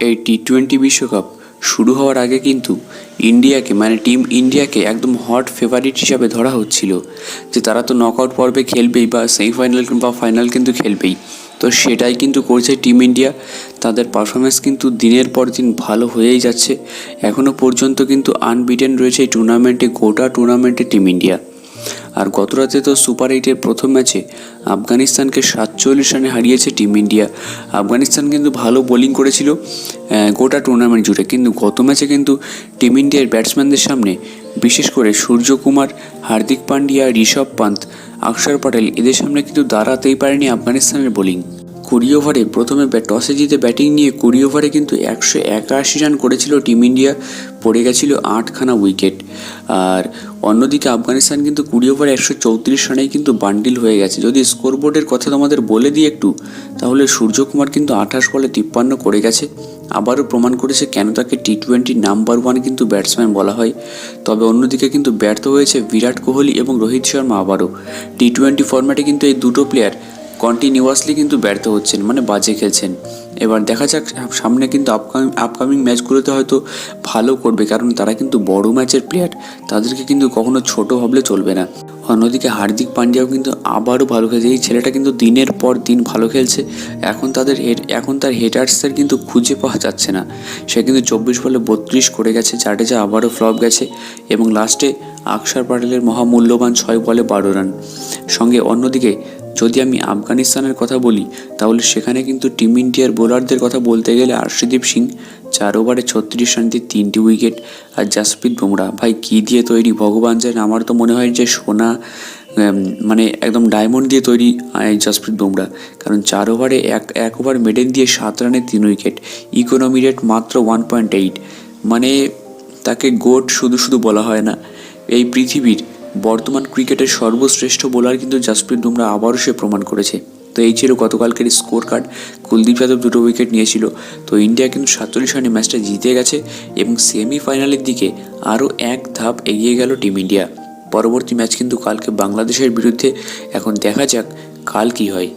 এই T twenty বিশ্বকাপ শুরু হওয়ার আগে কিন্তু ইন্ডিয়াকে মানে টিম ইন্ডিয়াকে একদম হট ফেভারিট হিসাবে ধরা হচ্ছিল যে তারা তো নকআউট পর্বে খেলবেই বা সেমিফাইনাল কিংবা ফাইনাল কিন্তু খেলবেই। তো সেটাই কিন্তু করছে টিম ইন্ডিয়া। তাদের পারফরমেন্স কিন্তু দিনের পর দিন ভালো হয়েই যাচ্ছে। এখনও পর্যন্ত কিন্তু আনবিটেন রয়েছে এই টুর্নামেন্টে গোটা টুর্নামেন্টে টিম ইন্ডিয়া। আর গত রাতে তো সুপার এইটের প্রথম ম্যাচে আফগানিস্তানকে সাতচল্লিশ রানে হারিয়েছে টিম ইন্ডিয়া। আফগানিস্তান কিন্তু ভালো বোলিং করেছিল গোটা টুর্নামেন্ট জুড়ে। কিন্তু গত ম্যাচে কিন্তু টিম ইন্ডিয়ার ব্যাটসম্যানদের সামনে বিশেষ করে সূর্যকুমার, হার্দিক পান্ডিয়া, ঋষভ পান্ত অক্ষর পটেল এদের সামনে কিন্তু দাঁড়াতেই পারেনি আফগানিস্তানের বোলিং। কুড়ি ওভারে প্রথমে টসে জিতে ব্যাটিং নিয়ে কুড়ি ওভারে কিন্তু একশো একাশি রান করেছিল টিম ইন্ডিয়া, পড়ে গেছিল আটখানা উইকেট। আর অন্যদিকে আফগানিস্তান কিন্তু কুড়ি ওভারে একশো চৌত্রিশ রানেই কিন্তু বান্ডিল হয়ে গেছে। যদি স্কোরবোর্ডের কথা তোমাদের বলে দিই একটু, তাহলে সূর্যকুমার কিন্তু আঠাশ বলে তিপ্পান্ন করে গেছে। আবারও প্রমাণ করেছে কেন তাকে টি টোয়েন্টি নাম্বার ওয়ান কিন্তু ব্যাটসম্যান বলা হয়। তবে অন্যদিকে কিন্তু ব্যর্থ হয়েছে বিরাট কোহলি এবং রোহিত শর্মা আবারও। টি টোয়েন্টি ফরম্যাটে কিন্তু এই দুটো প্লেয়ার কন্টিনিউয়াসলি কিন্তু ব্যর্থ হচ্ছেন মানে বাজে খেলছেন। এবার দেখা যাক সামনে কিন্তু আপকামিং আপকামিং ম্যাচগুলোতে হয়তো ভালো করবে, কারণ তারা কিন্তু বড় ম্যাচের প্লেয়ার তাদেরকে কিন্তু কখনো ছোট ভাবলে চলবে না। অন্যদিকে হার্দিক পান্ডিয়াও কিন্তু আবারও ভালো খেলছে, এই ছেলেটা কিন্তু দিনের পর দিন ভালো খেলছে, এখন তাদের এখন তার হেটার্সদের কিন্তু খুঁজে পাওয়া যাচ্ছে না। সে কিন্তু চব্বিশ বলে বত্রিশ করে গেছে জাডেজা আবারও ফ্লপ গেছে, এবং লাস্টে আকসার পাটেলের মহামূল্যবান ছয় বলে বারো রান সঙ্গে অন্যদিকে যদি আমি আফগানিস্তানের কথা বলি, তাহলে সেখানে কিন্তু টিম ইন্ডিয়ার বোলারদের কথা বলতে গেলে আর্শদীপ সিং, চার ওভারে ছত্রিশ রান তিনটি উইকেট, আর জাসপ্রীত বুমরা। ভাই, কী দিয়ে তৈরি? ভগবান জান, আমার তো মনে হয় যে সোনা মানে একদম ডায়মন্ড দিয়ে তৈরি জাসপ্রীত বুমরা। কারণ চার ওভারে এক এক ওভার মেডেন দিয়ে সাত রানে তিন উইকেট ইকোনমি রেট মাত্র ওয়ান পয়েন্ট এইট মানে তাকে গোট শুধু শুধু বলা হয় না, এই পৃথিবীর বর্তমান ক্রিকেটের সর্বশ্রেষ্ঠ বোলার কিন্তু জাসপ্রীত বুমরা আবারও সে প্রমাণ করেছে। তো এই ছিল গতকালকের স্কোর কার্ড কুলদীপ যাদব দুটো উইকেট নিয়েছিল। তো ইন্ডিয়া কিন্তু সাতচল্লিশ রানে ম্যাচটা জিতে গেছে এবং সেমিফাইনালের দিকে আরও এক ধাপ এগিয়ে গেল টিম ইন্ডিয়া পরবর্তী ম্যাচ কিন্তু কালকে বাংলাদেশের বিরুদ্ধে। এখন দেখা যাক কাল কী হয়।